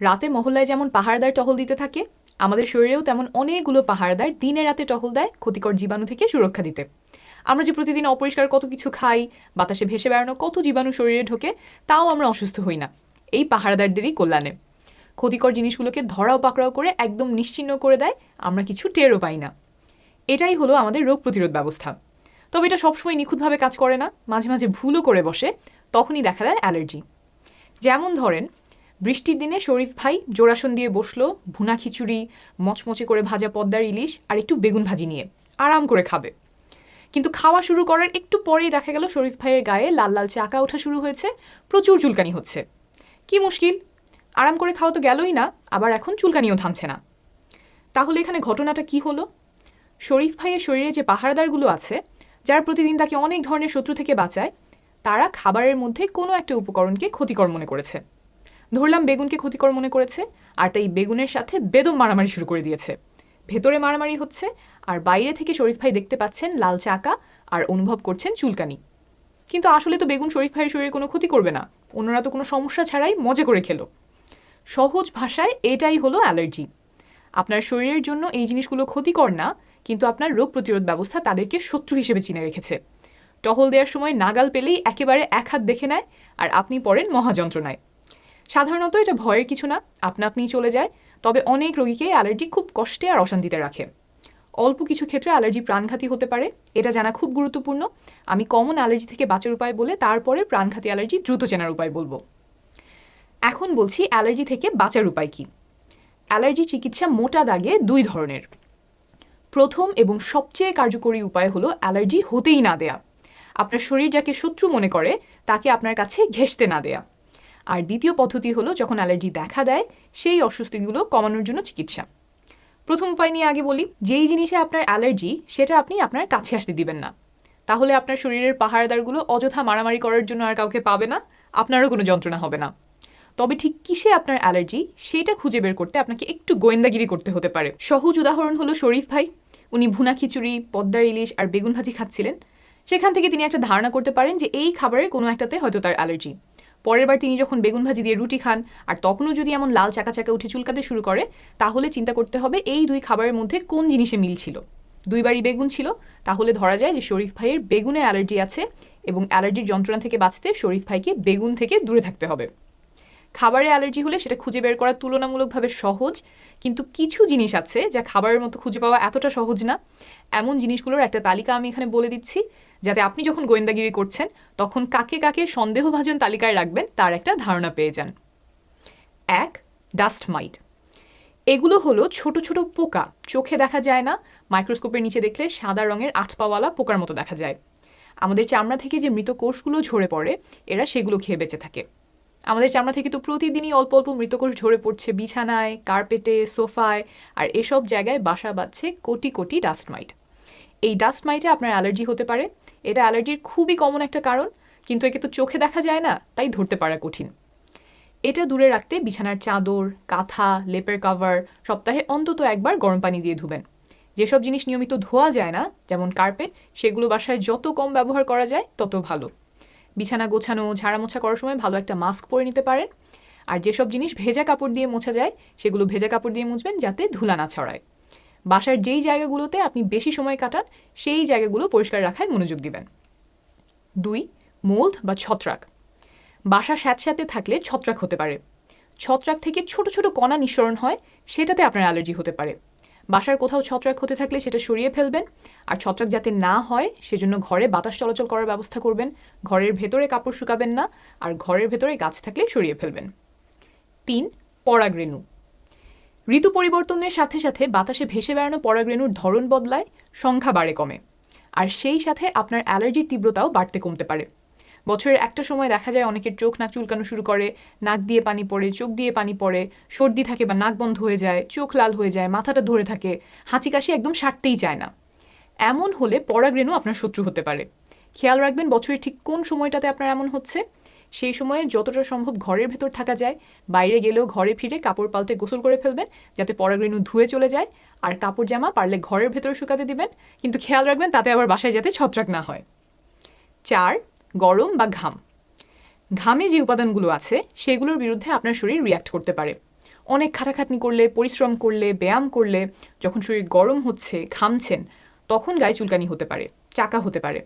রাতে মহল্লায় যেমন পাহাড়দার টহল দিতে থাকে, আমাদের শরীরেও তেমন অনেকগুলো পাহাড়দার দিনে রাতে টহল দেয় ক্ষতিকর জীবাণু থেকে সুরক্ষা দিতে। আমরা যে প্রতিদিন অপরিষ্কার কত কিছু খাই, বাতাসে ভেসে বেড়ানো কত জীবাণু শরীরে ঢোকে, তাও আমরা অসুস্থ হই না। এই পাহাড়দারদেরই কল্যাণে। ক্ষতিকর জিনিসগুলোকে ধরাও পাকড়াও করে একদম নিশ্চিহ্ন করে দেয়, আমরা কিছু টেরও পাই না। এটাই হলো আমাদের রোগ প্রতিরোধ ব্যবস্থা। তবে এটা সবসময় নিখুঁতভাবে কাজ করে না, মাঝে মাঝে ভুলও করে বসে, তখনই দেখা দেয় অ্যালার্জি। যেমন ধরেন বৃষ্টির দিনে শরীফ ভাই জোড়াসন দিয়ে বসল ভুনা খিচুড়ি, মচমচে করে ভাজা পদ্মার ইলিশ আর একটু বেগুন ভাজি নিয়ে। আরাম করে খাবে। কিন্তু খাওয়া শুরু করার একটু পরেই দেখা গেল শরীফ ভাইয়ের গায়ে লাল লাল চাকা ওঠা শুরু হয়েছে, প্রচুর চুলকানি হচ্ছে। কি মুশকিল? আরাম করে খাওয়া তো গেলই না, আবার এখন চুলকানিও থামছে না। তাহলে এখানে ঘটনাটা কি হলো? শরীফ ভাইয়ের শরীরে যে পাহারাদারগুলো আছে, যারা প্রতিদিন তাকে অনেক ধরনের শত্রু থেকে বাঁচায়, তারা খাবারের মধ্যে কোনো একটা উপকরণকে ক্ষতিকর মনে করেছে। ধরলাম বেগুনকে ক্ষতিকর মনে করেছে, আর তাই বেগুনের সাথে বেদম মারামারি শুরু করে দিয়েছে। ভেতরে মারামারি হচ্ছে, আর বাইরে থেকে শরীফ ভাই দেখতে পাচ্ছেন লাল চাকা আর অনুভব করছেন চুলকানি। কিন্তু আসলে তো বেগুন শরীফ ভাইয়ের শরীরে কোনো ক্ষতি করবে না অন্যরা তো কোনো সমস্যা ছাড়াই মজা করে খেলো। সহজ ভাষায় এটাই হলো অ্যালার্জি। আপনার শরীরের জন্য এই জিনিসগুলো ক্ষতিকর না, কিন্তু আপনার রোগ প্রতিরোধ ব্যবস্থা তাদেরকে শত্রু হিসেবে চিনে রেখেছে। টহল দেওয়ার সময় নাগাল পেলেই একেবারে এক হাত দেখে নেয়, আর আপনি পড়েন মহাযন্ত্রণায়। সাধারণত এটা ভয়ের কিছু না, আপনা আপনিই চলে যায়। তবে অনেক রোগীকে অ্যালার্জি খুব কষ্টে আর অশান্তিতে রাখে। অল্প কিছু ক্ষেত্রে অ্যালার্জি প্রাণঘাতী হতে পারে, এটা জানা খুব গুরুত্বপূর্ণ। আমি কমন অ্যালার্জি থেকে বাঁচার উপায় বলে তারপরে প্রাণঘাতী অ্যালার্জি দ্রুত চেনার উপায় বলব। এখন বলছি অ্যালার্জি থেকে বাঁচার উপায় কি? অ্যালার্জি চিকিৎসা মোটা দাগে দুই ধরনের। প্রথম এবং সবচেয়ে কার্যকরী উপায় হলো অ্যালার্জি হতেই না দেয়া। আপনার শরীর যাকে শত্রু মনে করে, তাকে আপনার কাছে ঘেঁষতে না দেয়া। আর দ্বিতীয় পদ্ধতি হলো যখন অ্যালার্জি দেখা দেয়, সেই অস্বস্তিগুলো কমানোর জন্য চিকিৎসা। প্রথম উপায় নিয়ে আগে বলি, যেই জিনিসে আপনার অ্যালার্জি, সেটা আপনি আপনার কাছে আসতে দিবেন না। তাহলে আপনার শরীরের পাহাড়দারগুলো অযথা মারামারি করার জন্য আর কাউকে পাবে না, আপনারও কোনো যন্ত্রণা হবে না। তবে ঠিক কিসে আপনার অ্যালার্জি, সেটা খুঁজে বের করতে আপনাকে একটু গোয়েন্দাগিরি করতে হতে পারে। সহজ উদাহরণ হলো শরীফ ভাই। উনি ভুনা খিচুড়ি, পদ্মার ইলিশ আর বেগুন ভাজি খাচ্ছিলেন। সেখান থেকে তিনি একটা ধারণা করতে পারেন যে এই খাবারের কোনো একটাতে হয়তো তার অ্যালার্জি। পরের বার তিনি যখন বেগুন ভাজি দিয়ে রুটি খান, আর তখনও যদি এমন লাল চাকা চাকা উঠে চুলকাতে শুরু করে, তাহলে চিন্তা করতে হবে এই দুই খাবারের মধ্যে কোন জিনিসে মিল ছিল। দুইবারই বেগুন ছিল, তাহলে ধরা যায় যে শরীফ ভাইয়ের বেগুনে অ্যালার্জি আছে এবং অ্যালার্জির যন্ত্রণা থেকে বাঁচতে শরীফ ভাইকে বেগুন থেকে দূরে থাকতে হবে। খাবারে অ্যালার্জি হলে সেটা খুঁজে বের করা তুলনামূলকভাবে সহজ, কিন্তু কিছু জিনিস আছে যা খাবারের মতো খুঁজে পাওয়া এতটা সহজ না। এমন জিনিসগুলোর একটা তালিকা আমি এখানে বলে দিচ্ছি। যাতে আপনি যখন গোয়েন্দাগিরি করছেন, তখন কাকে কাকে সন্দেহভাজন তালিকায় রাখবেন তার একটা ধারণা পেয়ে যান। এক, ডাস্ট মাইট। এগুলো হলো ছোট ছোট পোকা। চোখে দেখা যায় না, মাইক্রোস্কোপের নিচে দেখলে সাদা রঙের আটপাওয়ালা পোকার মতো দেখা যায়। আমাদের চামড়া থেকে যে মৃত কোষগুলো ঝরে পড়ে, এরা সেগুলো খেয়ে বেঁচে থাকে। আমাদের চামড়া থেকে তো প্রতিদিনই অল্প অল্প মৃতকোষ ঝরে পড়ছে বিছানায়, কার্পেটে, সোফায়, আর এসব জায়গায় বাসা বাঁধছে কোটি কোটি ডাস্ট মাইট। এই ডাস্ট মাইটে আপনার অ্যালার্জি হতে পারে এটা অ্যালার্জির খুবই কমন একটা কারণ, কিন্তু একে তো চোখে দেখা যায় না, তাই ধরতে পারা কঠিন। এটা দূরে রাখতে বিছানার চাদর, কাঁথা, লেপের কাভার সপ্তাহে অন্তত একবার গরম পানি দিয়ে ধুবেন। যেসব জিনিস নিয়মিত ধোয়া যায় না, যেমন কার্পেট সেগুলো বাসায় যত কম ব্যবহার করা যায়, তত ভালো। বিছানা গোছানো ঝাড়া মোছা করার সময় ভালো একটা মাস্ক পরে নিতে পারেন। আর যেসব জিনিস ভেজা কাপড় দিয়ে মোছা যায়, সেগুলো ভেজা কাপড় দিয়ে মুছবেন যাতে ধুলা না ছড়ায়। বাসার যেই জায়গাগুলোতে আপনি বেশি সময় কাটান, সেই জায়গাগুলো পরিষ্কার রাখায় মনোযোগ দিবেন। দুই, মোল্ড বা ছত্রাক। বাসা স্যাঁতস্যাঁতে থাকলে ছত্রাক হতে পারে। ছত্রাক থেকে ছোট ছোট কণা নিঃসরণ হয়, সেটাতে আপনার অ্যালার্জি হতে পারে। বাসার কোথাও ছত্রাক হতে থাকলে সেটা সরিয়ে ফেলবেন। আর ছত্রাক যাতে না হয়, সেজন্য ঘরে বাতাস চলাচল করার ব্যবস্থা করবেন। ঘরের ভেতরে কাপড় শুকাবেন না, আর ঘরের ভেতরে গাছ থাকলে সরিয়ে ফেলবেন। তিন পরাগরেণু ঋতু পরিবর্তনের সাথে সাথে বাতাসে ভেসে বেড়ানো পরাগরেণুর ধরন বদলায়, সংখ্যা বাড়ে কমে। আর সেই সাথে আপনার অ্যালার্জির তীব্রতাও বাড়তে কমতে পারে। বছরের একটা সময় দেখা যায় অনেকের চোখ নাক চুলকানো শুরু করে, নাক দিয়ে পানি পড়ে, চোখ দিয়ে পানি পড়ে, সর্দি থাকে বা নাক বন্ধ হয়ে যায়, চোখ লাল হয়ে যায়, মাথাটা ধরে থাকে, হাঁচি কাশি একদম সারতেই চায় না। এমন হলে পরাগরেণু আপনার শত্রু হতে পারে। খেয়াল রাখবেন বছরের ঠিক কোন সময়টাতে আপনার এমন হচ্ছে। সেই সময়ে যতটা সম্ভব ঘরের ভেতর থাকা যায়, বাইরে গেলেও ঘরে ফিরে কাপড় পাল্টে গোসল করে ফেলবেন, যাতে পরাগরেণু ধুয়ে চলে যায়, আর কাপড় জামা পারলে ঘরের ভেতরে শুকাতে দিবেন, কিন্তু খেয়াল রাখবেন তাতে আবার বাসায় যাতে ছত্রাক না হয়। চার, গরম বা ঘাম। ঘামে যে উপাদানগুলো আছে, সেগুলোর বিরুদ্ধে আপনার শরীর রিয়াক্ট করতে পারে। অনেক খাটাখাটনি করলে, পরিশ্রম করলে, ব্যায়াম করলে, যখন শরীর গরম হচ্ছে, ঘামছেন, তখন গায়ে চুলকানি হতে পারে, চাকা হতে পারে।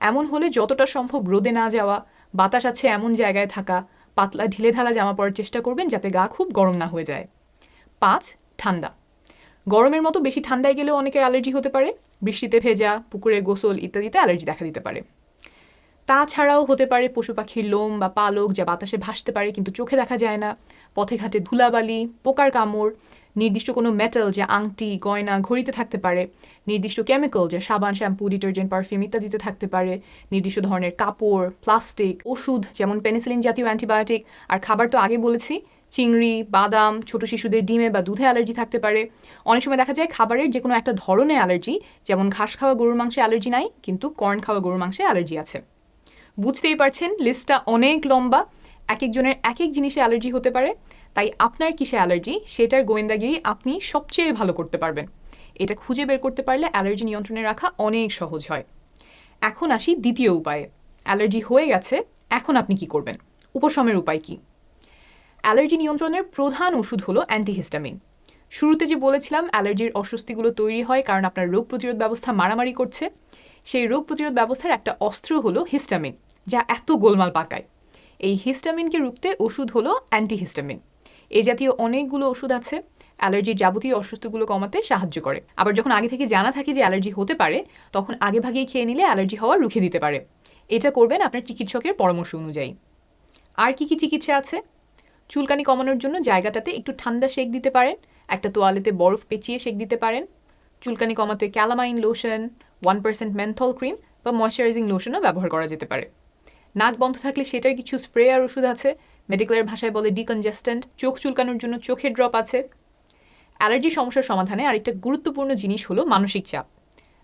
এমন হলে যতটা সম্ভব রোদে না যাওয়া বাতাস আছে এমন জায়গায় থাকা, পাতলা ঢিলে ঢালা জামা পরার চেষ্টা করবেন যাতে গা খুব গরম না হয়ে যায়। পাঁচ, ঠান্ডা। গরমের মতো বেশি ঠান্ডায় গেলেও অনেকের অ্যালার্জি হতে পারে। বৃষ্টিতে ভেজা, পুকুরে গোসল ইত্যাদিতে অ্যালার্জি দেখা দিতে পারে। তাছাড়াও হতে পারে পশু পাখির লোম বা পালক যা বাতাসে ভাসতে পারে কিন্তু চোখে দেখা যায় না। পথে ঘাটে ধুলাবালি, পোকার কামড় নির্দিষ্ট কোনো মেটাল যা আংটি, গয়না ঘড়িতে থাকতে পারে, নির্দিষ্ট কেমিক্যাল যা সাবান শ্যাম্পু ডিটারজেন্ট পারফিউম ইত্যাদিতে থাকতে পারে, নির্দিষ্ট ধরনের কাপড় প্লাস্টিক ওষুধ যেমন পেনিসিলিন জাতীয় অ্যান্টিবায়োটিক আর খাবার তো আগে বলেছি, চিংড়ি, বাদাম, ছোট শিশুদের ডিমে বা দুধে অ্যালার্জি থাকতে পারে। অনেক সময় দেখা যায় খাবারের যে কোনো একটা ধরনের অ্যালার্জি যেমন ঘাস খাওয়া গরুর মাংসে অ্যালার্জি নাই, কিন্তু কর্ন খাওয়া গরুর মাংসে অ্যালার্জি আছে। বুঝতেই পারছেন লিস্টটা অনেক লম্বা এক একজনের এক এক জিনিসে অ্যালার্জি হতে পারে। তাই আপনার কিসে অ্যালার্জি? সেটার গোয়েন্দাগিরি আপনি সবচেয়ে ভালো করতে পারবেন। এটা খুঁজে বের করতে পারলে অ্যালার্জি নিয়ন্ত্রণে রাখা অনেক সহজ হয়। এখন আসি দ্বিতীয় উপায়ে। অ্যালার্জি হয়ে গেছে, এখন আপনি কি করবেন? উপশমের উপায় কি? অ্যালার্জি নিয়ন্ত্রণের প্রধান ওষুধ হলো অ্যান্টিহিস্টামিন। শুরুতে যে বলেছিলাম, অ্যালার্জির অস্বস্তিগুলো তৈরি হয় কারণ আপনার রোগ প্রতিরোধ ব্যবস্থা মারামারি করছে। সেই রোগ প্রতিরোধ ব্যবস্থার একটা অস্ত্র হলো হিস্টামিন, যা এত গোলমাল পাকায়। এই হিস্টামিনকে রুখতে ওষুধ হলো অ্যান্টিহিস্টামিন। এই জাতীয় অনেকগুলো ওষুধ আছে, অ্যালার্জির যাবতীয় অসুস্থগুলো কমাতে সাহায্য করে। আবার যখন আগে থেকে জানা থাকে যে অ্যালার্জি হতে পারে, তখন আগে ভাগেই খেয়ে নিলে অ্যালার্জি হওয়া রুখে দিতে পারে। এটা করবেন আপনার চিকিৎসকের পরামর্শ অনুযায়ী। আর কি কি চিকিৎসা আছে? চুলকানি কমানোর জন্য জায়গাটাতে একটু ঠান্ডা শেক দিতে পারেন, একটা তোয়ালেতে বরফ পেঁচিয়ে শেক দিতে পারেন। চুলকানি কমাতে calamine lotion one percent menthol cream বা ময়শ্চারাইজিং লোশনও ব্যবহার করা যেতে পারে। নাক বন্ধ থাকলে সেটার কিছু স্প্রে আর ওষুধ আছে মেডিকেলের ভাষায় বলে ডিকনজেস্টেন্ট চোখ চুলকানোর জন্য চোখের ড্রপ আছে। অ্যালার্জি সমস্যার সমাধানে আরেকটা গুরুত্বপূর্ণ জিনিস হলো মানসিক চাপ।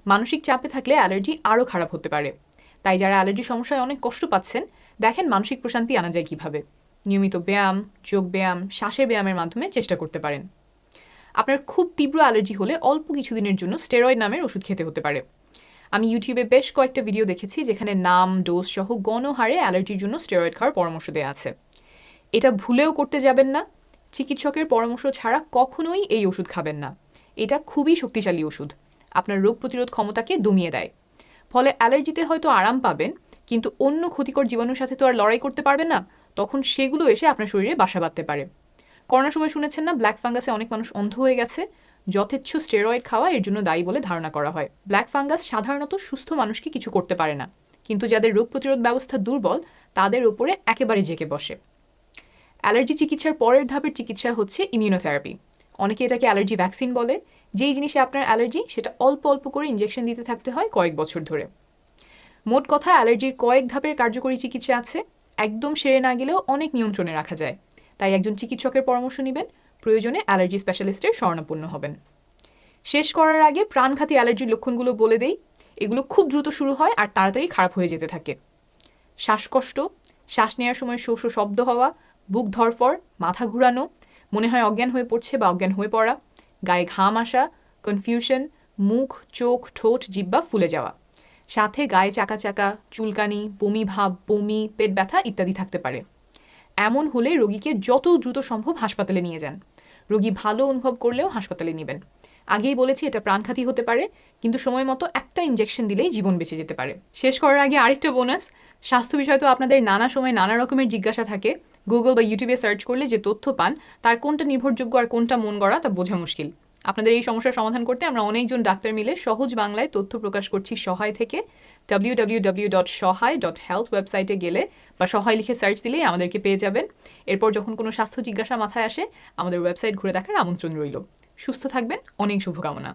মানসিক চাপে থাকলে অ্যালার্জি আরও খারাপ হতে পারে। তাই যারা অ্যালার্জি সমস্যায় অনেক কষ্ট পাচ্ছেন, দেখেন মানসিক প্রশান্তি আনা যায় কীভাবে। নিয়মিত ব্যায়াম যোগ ব্যায়াম, শ্বাসের ব্যায়ামের মাধ্যমে চেষ্টা করতে পারেন। আপনার খুব তীব্র অ্যালার্জি হলে অল্প কিছুদিনের জন্য স্টেরয়েড নামের ওষুধ খেতে হতে পারে। আমি ইউটিউবে বেশ কয়েকটা ভিডিও দেখেছি যেখানে নাম ডোজ সহ গণহারে অ্যালার্জির জন্য স্টেরয়েড খাওয়ার পরামর্শ দেওয়া আছে। এটা ভুলেও করতে যাবেন না। চিকিৎসকের পরামর্শ ছাড়া কখনোই এই ওষুধ খাবেন না। এটা খুবই শক্তিশালী ওষুধ। আপনার রোগ প্রতিরোধ ক্ষমতাকে দমিয়ে দেয়। ফলে অ্যালার্জিতে হয়তো আরাম পাবেন, কিন্তু অন্য ক্ষতিকর জীবাণুর সাথে তো আর লড়াই করতে পারবেন না। তখন সেগুলো এসে আপনার শরীরে বাসা বাঁধতে পারে। করোনার সময় শুনেছেন না, ব্ল্যাক ফাঙ্গাসে অনেক মানুষ অন্ধ হয়ে গেছে। যথেচ্ছ স্টেরয়েড খাওয়া এর জন্য দায়ী বলে ধারণা করা হয়। ব্ল্যাক ফাঙ্গাস সাধারণত সুস্থ মানুষকে কিছু করতে পারে না। কিন্তু যাদের রোগ প্রতিরোধ ব্যবস্থা দুর্বল, তাদের ওপরে একেবারে জেকে বসে। অ্যালার্জি চিকিৎসার পরের ধাপের চিকিৎসা হচ্ছে ইমিউনোথেরাপি অনেকে এটাকে অ্যালার্জি ভ্যাকসিন বলে। যেই জিনিসে আপনার অ্যালার্জি, সেটা অল্প অল্প করে ইঞ্জেকশন দিতে থাকতে হয় কয়েক বছর ধরে। মোট কথা, অ্যালার্জির কয়েক ধাপের কার্যকরী চিকিৎসা আছে। একদম সেরে না গেলেও অনেক নিয়ন্ত্রণে রাখা যায়। তাই একজন চিকিৎসকের পরামর্শ নেবেন। প্রয়োজনে অ্যালার্জি স্পেশালিস্টের শরণাপন্ন হবেন। শেষ করার আগে প্রাণঘাতী অ্যালার্জির লক্ষণগুলো বলে দেই। এগুলো খুব দ্রুত শুরু হয় আর তাড়াতাড়ি খারাপ হয়ে যেতে থাকে। শ্বাসকষ্ট, শ্বাস নেওয়ার সময় শো শো শব্দ হওয়া বুক ধরফর মাথা ঘুরানো, মনে হয় অজ্ঞান হয়ে পড়ছে বা অজ্ঞান হয়ে পড়া, গায়ে ঘাম আসা কনফিউশন মুখ, চোখ, ঠোঁট জিব্বা ফুলে যাওয়া। সাথে গায়ে চাকা চাকা, চুলকানি, বমি ভাব, বমি, পেট ব্যথা ইত্যাদি থাকতে পারে। এমন হলে রোগীকে যত দ্রুত সম্ভব হাসপাতালে নিয়ে যান। রোগী ভালো অনুভব করলেও হাসপাতালে নেবেন। আগেই বলেছি এটা প্রাণঘাতী হতে পারে, কিন্তু সময় মতো একটা ইঞ্জেকশন দিলেই জীবন বেঁচে যেতে পারে। শেষ করার আগে আরেকটা বোনাস স্বাস্থ্য বিষয় তো আপনাদের নানা সময় নানা রকমের জিজ্ঞাসা থাকে। গুগল বা ইউটিউবে সার্চ করলে যে তথ্য পান, তার কোনটা নির্ভরযোগ্য আর কোনটা মন গড়া তা বোঝা মুশকিল। আপনাদের এই সমস্যার সমাধান করতে আমরা অনেকজন ডাক্তার মিলে সহজ বাংলায় তথ্য প্রকাশ করছি সহায় থেকে। W W W dot Sahay dot health ওয়েবসাইটে গেলে বা সহায় লিখে সার্চ দিলেই আমাদেরকে পেয়ে যাবেন। এরপর যখন কোনো স্বাস্থ্য জিজ্ঞাসা মাথায় আসে, আমাদের ওয়েবসাইট ঘুরে দেখার আমন্ত্রণ রইল। সুস্থ থাকবেন, অনেক শুভকামনা।